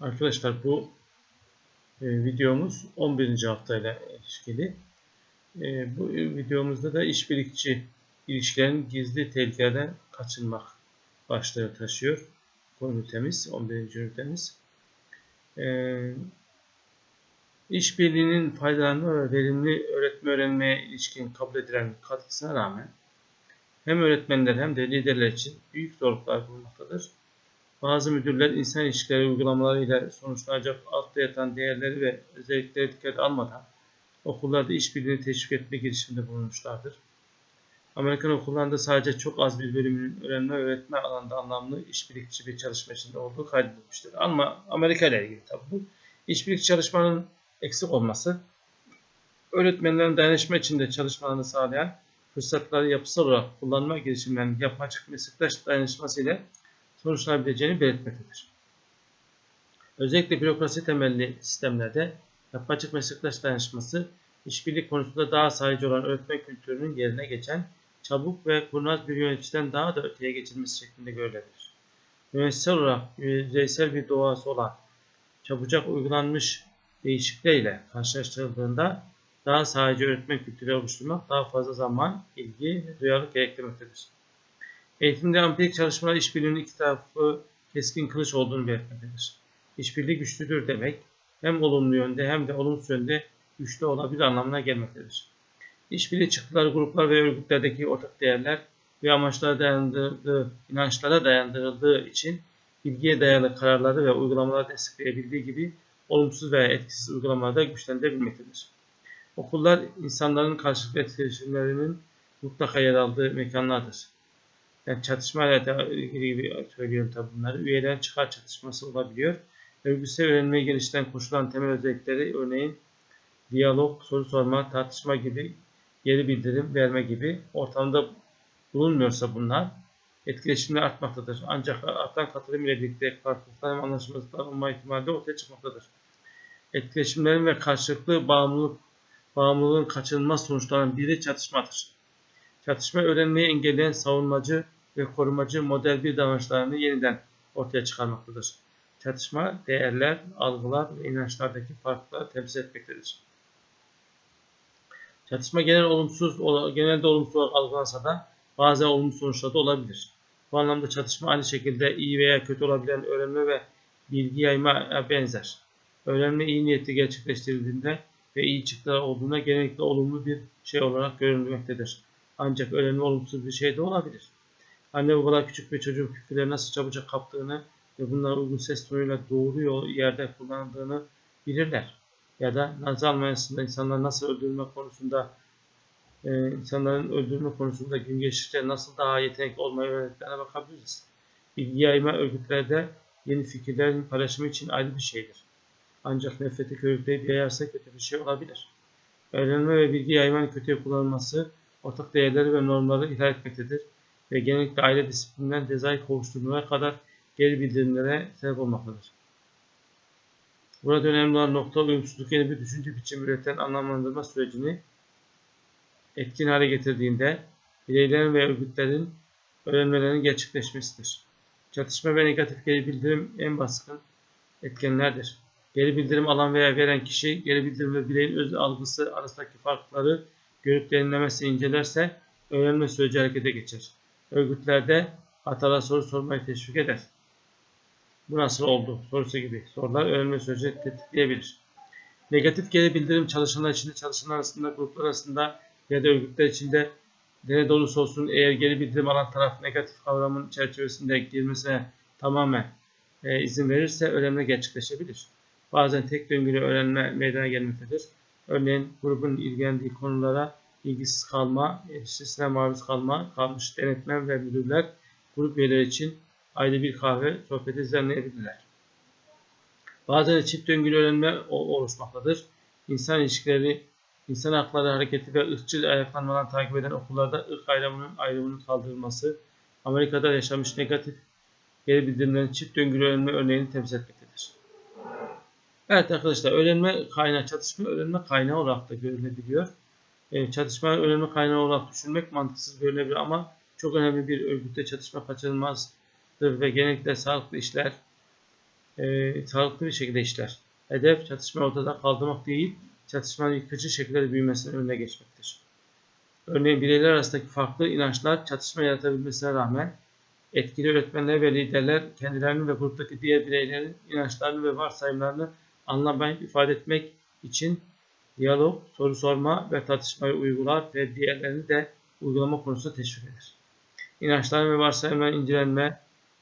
Arkadaşlar bu e, videomuz 11. haftayla ilişkili. E, bu videomuzda da işbirlikçi ilişkilerin gizli tehlikelerden kaçınmak başlığı taşıyor. Konu ünitemiz, 11. ünitemiz. E, işbirliğinin faydalarını ve verimli öğretme öğrenmeye ilişkin kabul edilen katkısına rağmen hem öğretmenler hem de liderler için büyük zorluklar bulunmaktadır. Bazı müdürler insan ilişkileri uygulamaları ile sonuçlanacak altta yatan değerleri ve özellikleri dikkate almadan okullarda işbirliğini teşvik etme girişiminde bulunmuşlardır. Amerikan okullarında sadece çok az bir bölümünün öğrenme ve öğretme alanında anlamlı işbirlikçi bir çalışma içinde olduğu kaydedilmiştir. Ama Amerika ile ilgili tabi bu. İşbirlikçi çalışmanın eksik olması, öğretmenlerin dayanışma içinde çalışmalarını sağlayan fırsatları yapısal olarak kullanma girişimlerinin yapmacık meslektaş dayanışması ile sonuçlanabileceğini belirtmektedir. Özellikle bürokrasi temelli sistemlerde yapmacık meslektaş dayanışması, işbirlik konusunda daha sayıcı olan öğretmen kültürünün yerine geçen çabuk ve kurnaz bir yöneticiden daha da öteye geçilmesi şeklinde görülebilir. Yönetsel olarak yüzeysel bir doğası olan çabucak uygulanmış değişiklikle karşılaştırıldığında daha sadece öğretmen kültürü oluşturmak daha fazla zaman, ilgi ve duyarlılık gerektirmektedir. Eğitimde ampirik çalışmalar işbirliğinin iki tarafı keskin kılıç olduğunu belirtmektedir. İşbirliği güçlüdür demek hem olumlu yönde hem de olumsuz yönde güçlü olabilir anlamına gelmektedir. İşbirliği çıktıları gruplar ve örgütlerdeki ortak değerler ve amaçlara dayandırıldığı, inançlara dayandırıldığı için bilgiye dayalı kararları ve uygulamaları destekleyebildiği gibi olumsuz veya etkisiz uygulamalarda güçlendirebilmektedir. Okullar insanların karşılıklı etkileşimlerinin mutlaka yer aldığı mekanlardır. Yani çatışmayla ilgili söylüyorum tabi bunları. Üyelerin çıkar çatışması olabiliyor. Örgütsel öğrenmeye geliştiren koşulan temel özellikleri örneğin diyalog, soru sorma, tartışma gibi geri bildirim verme gibi ortamda bulunmuyorsa bunlar etkileşimler artmaktadır. Ancak artan katılım ile birlikte farklılıklar ve anlaşmazlıklar olma ihtimali de ortaya çıkmaktadır. Etkileşimlerin ve karşılıklı bağımlılık, bağımlılığın kaçınılmaz sonuçlarından biri çatışmadır. Çatışma öğrenmeyi engelleyen savunmacı ve korumacı model bir davranışlarını yeniden ortaya çıkarmaktadır. Çatışma, değerler, algılar ve inançlardaki farklılıkları temsil etmektedir. Çatışma genel olumsuz, genelde olumsuz olarak algılansa da bazen olumlu sonuçları da olabilir. Bu anlamda çatışma aynı şekilde iyi veya kötü olabilen öğrenme ve bilgi yayma benzer. Öğrenme iyi niyetli gerçekleştirildiğinde ve iyi çıktılar olduğunda genellikle olumlu bir şey olarak görülmektedir. Ancak öğrenme olumsuz bir şey de olabilir. Anne babalar küçük bir çocuğun küfürleri nasıl çabucak kaptığını ve bunların uygun ses tonuyla doğru yerde kullanıldığını bilirler. Ya da Nazi Almanya'sında insanlar nasıl öldürme konusunda e, insanların öldürme konusunda gün geçtikçe nasıl daha yetenekli olmayı öğrettiklerine bakabiliriz. Bilgi yayma örgütlerde yeni fikirlerin paylaşımı için ayrı bir şeydir. Ancak nefreti körükleyip yayarsa kötü bir şey olabilir. Öğrenme ve bilgi yaymanın kötüye kullanılması ortak değerleri ve normları ihlal etmektedir ve genellikle aile disiplinden cezai kovuşturmaya kadar geri bildirimlere sebep olmaktadır. Burada önemli olan nokta uyumsuzluk yeni bir düşünce biçimi üreten anlamlandırma sürecini etkin hale getirdiğinde bireylerin ve örgütlerin öğrenmelerinin gerçekleşmesidir. Çatışma ve negatif geri bildirim en baskın etkenlerdir. Geri bildirim alan veya veren kişi geri bildirim ve bireyin öz algısı arasındaki farkları görüp derinlemesine incelerse öğrenme süreci harekete geçer. Örgütlerde hatalar soru sormayı teşvik eder. Bu nasıl oldu sorusu gibi sorular öğrenme sürecini tetikleyebilir. Negatif geri bildirim çalışanlar içinde, çalışanlar arasında, gruplar arasında ya da örgütler içinde nerede olursa olsun eğer geri bildirim alan taraf negatif kavramın çerçevesinde girmesine tamamen e, izin verirse öğrenme gerçekleşebilir. Bazen tek döngülü öğrenme meydana gelmektedir. Örneğin grubun ilgilendiği konulara ilgisiz kalma, eleştirisine maruz kalma, kalmış denetmen ve müdürler grup üyeleri için ayrı bir kahve sohbeti düzenleyebilirler. Bazen çift döngülü öğrenme oluşmaktadır. İnsan ilişkileri, insan hakları hareketi ve ırkçı ayaklanmadan takip eden okullarda ırk ayrımının ayrımının kaldırılması, Amerika'da yaşamış negatif geri bildirimlerin çift döngülü öğrenme örneğini temsil etmektedir. Evet arkadaşlar öğrenme kaynağı, çatışma öğrenme kaynağı olarak da görülebiliyor. E, çatışma öğrenme kaynağı olarak düşünmek mantıksız görülebilir ama çok önemli bir örgütte çatışma kaçınılmazdır ve genellikle sağlıklı işler e, sağlıklı bir şekilde işler. Hedef çatışmayı ortadan kaldırmak değil, çatışmanın yıkıcı şekilde büyümesinin önüne geçmektir. Örneğin bireyler arasındaki farklı inançlar çatışma yaratabilmesine rağmen etkili öğretmenler ve liderler kendilerini ve gruptaki diğer bireylerin inançlarını ve varsayımlarını anlamayıp ifade etmek için diyalog, soru sorma ve tartışmayı uygular ve diğerlerini de uygulama konusunda teşvik eder. İnançların ve varsayımların incelenme,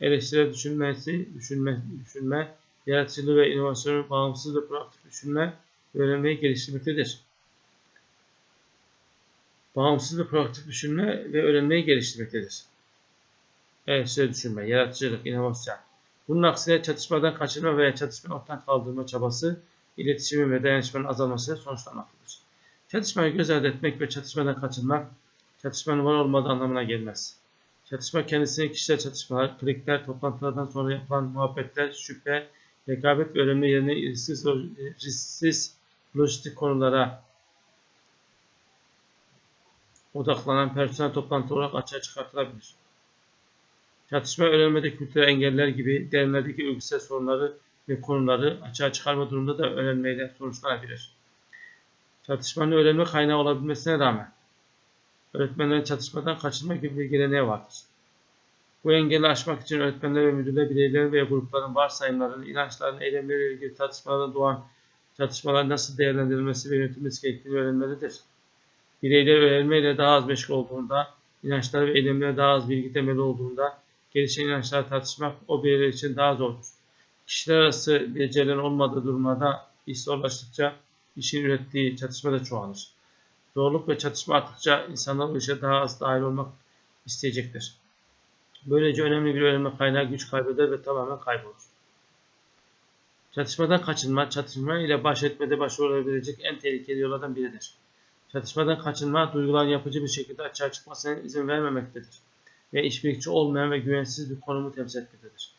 eleştire düşünmesi, düşünme, düşünme, yaratıcılığı ve inovasyonu bağımsız ve proaktif düşünme öğrenmeyi geliştirmektedir. Bağımsız ve proaktif düşünme ve öğrenmeyi geliştirmektedir. Eleştire düşünme, yaratıcılık, inovasyon. Bunun aksine çatışmadan kaçınma veya çatışmayı ortadan kaldırma çabası, iletişimin ve dayanışmanın azalmasıyla sonuçlanmaktadır. Çatışmayı göz ardı etmek ve çatışmadan kaçınmak, çatışmanın var olmadığı anlamına gelmez. Çatışma kendisine kişisel çatışmalar, klikler, toplantılardan sonra yapılan muhabbetler, şüphe, rekabet ve öğrenme yerine risksiz, risksiz lojistik konulara odaklanan personel toplantı olarak açığa çıkartılabilir. Çatışma öğrenmede kültürel engeller gibi derinlerdeki örgütsel sorunları ve konuları açığa çıkarma durumunda da öğrenmeyle sonuçlanabilir. Çatışmanın öğrenme kaynağı olabilmesine rağmen öğretmenlerin çatışmadan kaçınma gibi bir geleneği vardır. Bu engeli aşmak için öğretmenler ve müdürler bireylerin veya grupların varsayımlarını, inançlarını, eylemleriyle ilgili tartışmalardan doğan çatışmalar nasıl değerlendirilmesi ve yönetilmesi gerektiğini öğrenmelidir. Bireyler öğrenmeyle daha az meşgul olduğunda, inançlar ve eylemlere daha az bilgi temeli olduğunda, gelişen inançları tartışmak o bireyler için daha zordur. Kişiler arası becerilerin olmadığı durumlarda iş zorlaştıkça işin ürettiği çatışma da çoğalır. Zorluk ve çatışma arttıkça insanlar bu işe daha az dahil olmak isteyecektir. Böylece önemli bir öğrenme kaynağı güç kaybeder ve tamamen kaybolur. Çatışmadan kaçınma, çatışma ile baş etmede başvurulabilecek en tehlikeli yollardan biridir. Çatışmadan kaçınma, duyguların yapıcı bir şekilde açığa çıkmasına izin vermemektedir ve işbirlikçi olmayan ve güvensiz bir konumu temsil etmektedir.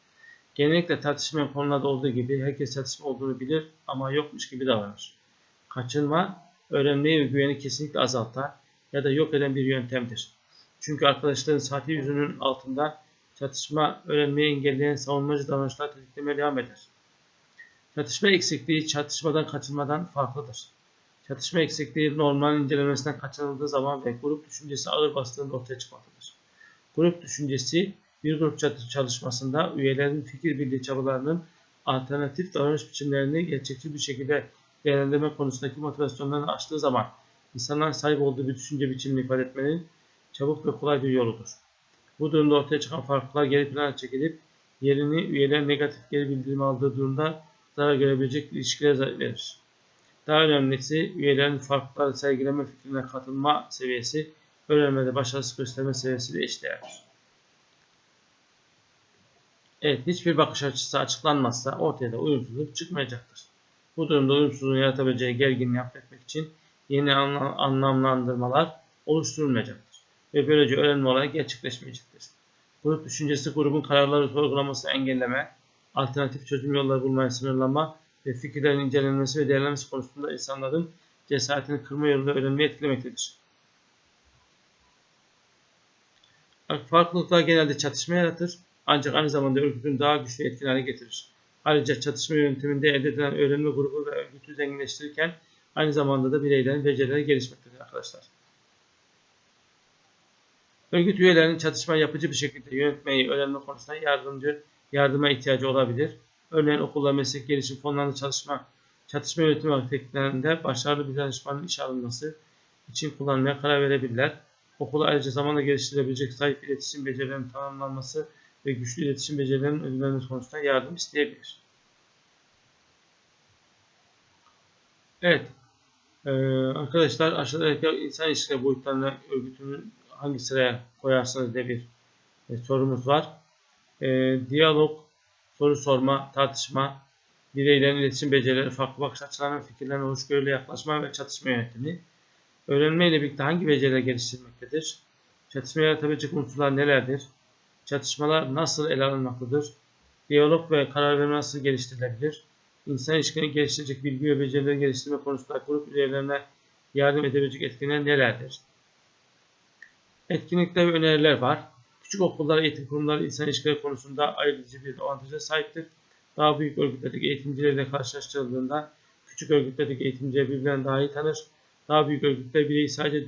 Genellikle tartışmayan konularda olduğu gibi herkes çatışma olduğunu bilir ama yokmuş gibi davranır. Kaçınma, öğrenmeyi ve güveni kesinlikle azaltar ya da yok eden bir yöntemdir. Çünkü arkadaşların sahte yüzünün altında çatışma öğrenmeyi engelleyen savunmacı davranışlar tetiklemeye devam eder. Çatışma eksikliği çatışmadan kaçınmadan farklıdır. Çatışma eksikliği normal incelemesinden kaçınıldığı zaman ve grup düşüncesi ağır bastığında ortaya çıkmaktadır. Grup düşüncesi bir grup çalışmasında üyelerin fikir birliği çabalarının alternatif davranış biçimlerini gerçekçi bir şekilde değerlendirme konusundaki motivasyonlarını aştığı zaman insanların sahip olduğu bir düşünce biçimini ifade etmenin çabuk ve kolay bir yoludur. Bu durumda ortaya çıkan farklılıklar geri plana çekilip yerini üyeler negatif geri bildirim aldığı durumda zarar görebilecek ilişkiler verir. Daha önemlisi üyelerin farklılıkları sergileme fikrine katılma seviyesi öğrenmede başarısı gösterme seviyesiyle eşdeğerdir. Evet, hiçbir bakış açısı açıklanmazsa ortaya da uyumsuzluk çıkmayacaktır. Bu durumda uyumsuzluğun yaratabileceği gerginliği affetmek için yeni anlamlandırmalar oluşturulmayacaktır ve böylece öğrenme olayı gerçekleşmeyecektir. Grup düşüncesi grubun kararları sorgulamasını engelleme, alternatif çözüm yolları bulmaya sınırlama ve fikirlerin incelenmesi ve değerlenmesi konusunda insanların cesaretini kırma yolunda öğrenmeyi etkilemektedir. Farklılıklar genelde çatışma yaratır ancak aynı zamanda örgütün daha güçlü etkin getirir. Ayrıca çatışma yönteminde elde edilen öğrenme grubu ve örgütü zenginleştirirken aynı zamanda da bireylerin becerileri gelişmektedir arkadaşlar. Örgüt üyelerinin çatışma yapıcı bir şekilde yönetmeyi öğrenme konusunda yardımcı yardıma ihtiyacı olabilir. Örneğin okulda meslek gelişim fonlarında çalışma, çatışma yönetimi tekniklerinde başarılı bir danışmanın iş alınması için kullanmaya karar verebilirler. Okula ayrıca zamanla geliştirebilecek zayıf iletişim becerilerinin tamamlanması ve güçlü iletişim becerilerinin ödüllenmesi konusunda yardım isteyebilir. Evet. Ee, arkadaşlar aşağıdaki insan ilişkileri boyutlarını örgütünün hangi sıraya koyarsınız diye bir e, sorumuz var. E, diyalog, soru sorma, tartışma, bireylerin iletişim becerileri, farklı bakış açılarına, fikirlerine hoşgörüyle yaklaşma ve çatışma yönetimi. Öğrenme ile birlikte hangi beceriler geliştirmektedir? Çatışma yaratabilecek unsurlar nelerdir? Çatışmalar nasıl ele alınmaktadır? Diyalog ve karar verme nasıl geliştirilebilir? İnsan ilişkilerini geliştirecek bilgi ve becerileri geliştirme konusunda grup üyelerine yardım edebilecek etkinler nelerdir? Etkinlikler ve öneriler var. Küçük okullar, eğitim kurumları insan ilişkileri konusunda ayrıcı bir avantaja sahiptir. Daha büyük örgütlerdeki eğitimcilerle karşılaştırıldığında küçük örgütlerdeki eğitimciler birbirlerini daha iyi tanır. Daha büyük örgütler bireyi sadece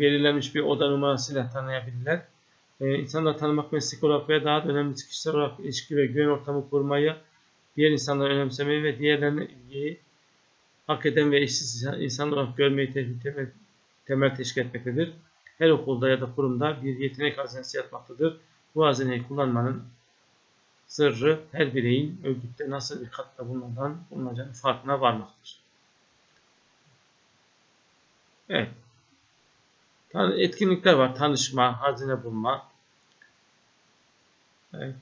belirlenmiş bir oda numarasıyla tanıyabilirler. E, tanımak meslek olarak veya daha da önemli kişisel olarak ilişki ve güven ortamı kurmayı, diğer insanları önemsemeyi ve diğerlerine ilgiyi hak eden ve eşsiz insan olarak görmeyi temel, temel teşkil etmektedir. Her okulda ya da kurumda bir yetenek hazinesi yatmaktadır. Bu hazineyi kullanmanın sırrı her bireyin örgütte nasıl bir katkıda bulunmadan bulunacağının farkına varmaktır. Evet. Etkinlikler var. Tanışma, hazine bulma, evet.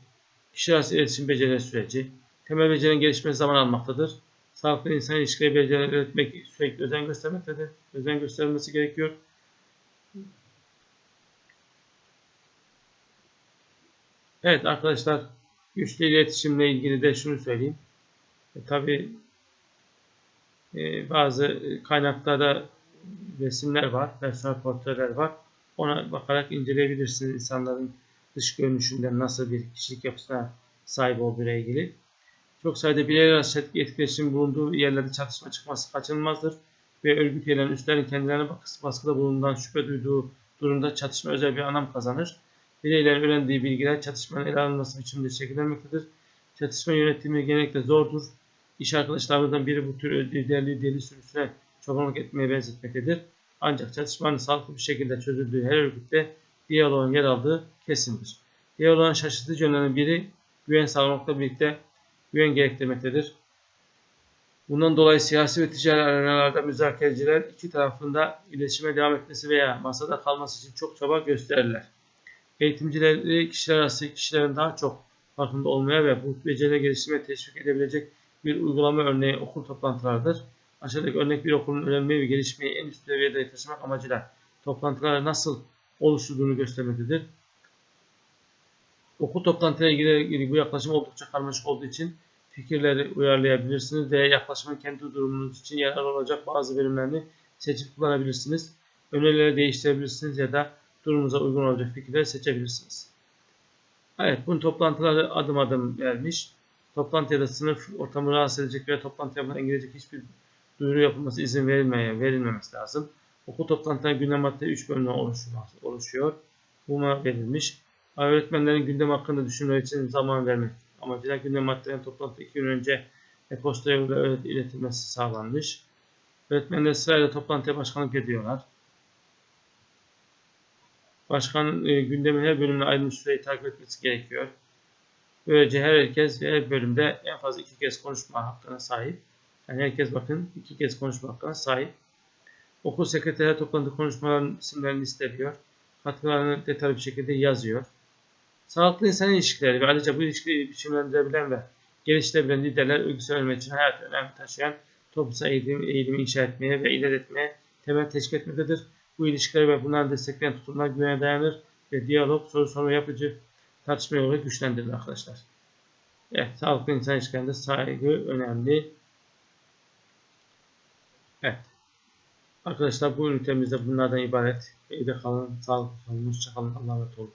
kişi arası iletişim beceri süreci, temel becerilerin gelişmesi zaman almaktadır. Sağlıklı insan ilişkileri becerileri üretmek sürekli özen göstermektedir. Özen gösterilmesi gerekiyor. Evet arkadaşlar, güçlü iletişimle ilgili de şunu söyleyeyim. E, tabii e, bazı kaynaklarda resimler var, personel portreler var. Ona bakarak inceleyebilirsiniz insanların dış görünüşünden nasıl bir kişilik yapısına sahip olduğuyla ilgili. Çok sayıda birey arası etkileşim bulunduğu yerlerde çatışma çıkması kaçınılmazdır ve örgüt üyelerinin üstlerin kendilerine baskıda bulunduğundan şüphe duyduğu durumda çatışma özel bir anlam kazanır. Bireylerin öğrendiği bilgiler çatışmanın ele alınması biçiminde şekillenmektedir. Çatışma yönetimi genellikle zordur. İş arkadaşlarından biri bu tür liderliği deli sürüsüne çobanlık etmeye benzetmektedir. Ancak çatışmanın sağlıklı bir şekilde çözüldüğü her örgütte diyaloğun yer aldığı kesindir. Diyaloğun şaşırtıcı yönlerinin biri güven sağlamakla birlikte güven gerektirmektedir. Bundan dolayı siyasi ve ticari arenalarda müzakereciler iki tarafında iletişime devam etmesi veya masada kalması için çok çaba gösterirler. Eğitimcileri kişiler arası kişilerin daha çok farkında olmaya ve bu beceri geliştirmeye teşvik edebilecek bir uygulama örneği okul toplantılarıdır. Aşağıdaki örnek bir okulun öğrenmeyi ve gelişmeyi en üst seviyede taşımak amacıyla toplantıları nasıl oluşturduğunu göstermektedir. Okul toplantılarıyla ilgili bu yaklaşım oldukça karmaşık olduğu için fikirleri uyarlayabilirsiniz ve yaklaşımın kendi durumunuz için yararlı olacak bazı bölümlerini seçip kullanabilirsiniz. Önerileri değiştirebilirsiniz ya da durumunuza uygun olacak fikirleri seçebilirsiniz. Evet, bunun toplantıları adım adım vermiş. Toplantıya sınıf ortamı rahatsız edecek veya toplantı yapmadan engelleyecek hiçbir duyuru yapılması izin verilmeye verilmemesi lazım. Okul toplantıları gündem madde 3 bölümden oluşuyor. Buna verilmiş. Öğretmenlerin gündem hakkında düşünmeleri için zaman vermek amacıyla gündem maddelerin toplantı 2 gün önce e-posta yoluyla iletilmesi sağlanmış. Öğretmenler sırayla toplantıya başkanlık ediyorlar. Başkan e, gündemin her bölümüne ayrılmış süreyi takip etmesi gerekiyor. Böylece her herkes her bölümde en fazla iki kez konuşma hakkına sahip. Yani herkes bakın iki kez konuşma hakkına sahip. Okul sekreteri toplantı konuşmaların isimlerini listeliyor. Katkılarını detaylı bir şekilde yazıyor. Sağlıklı insan ilişkileri ve ayrıca bu ilişkileri biçimlendirebilen ve geliştirebilen liderler örgüsel ölme için hayat önemli taşıyan toplumsal eğilim, eğilimi inşa etmeye ve ilerletmeye temel teşkil etmektedir. Bu ilişkiler ve bunları destekleyen tutumlar güvene dayanır ve diyalog, soru sorma yapıcı tartışma yolu güçlendirilir arkadaşlar. Evet, sağlıklı insan ilişkilerinde saygı önemli. Evet. Arkadaşlar bu ünitemizde bunlardan ibaret. Evde kalın, sağlıklı kalın, hoşça. Allah'a emanet olun.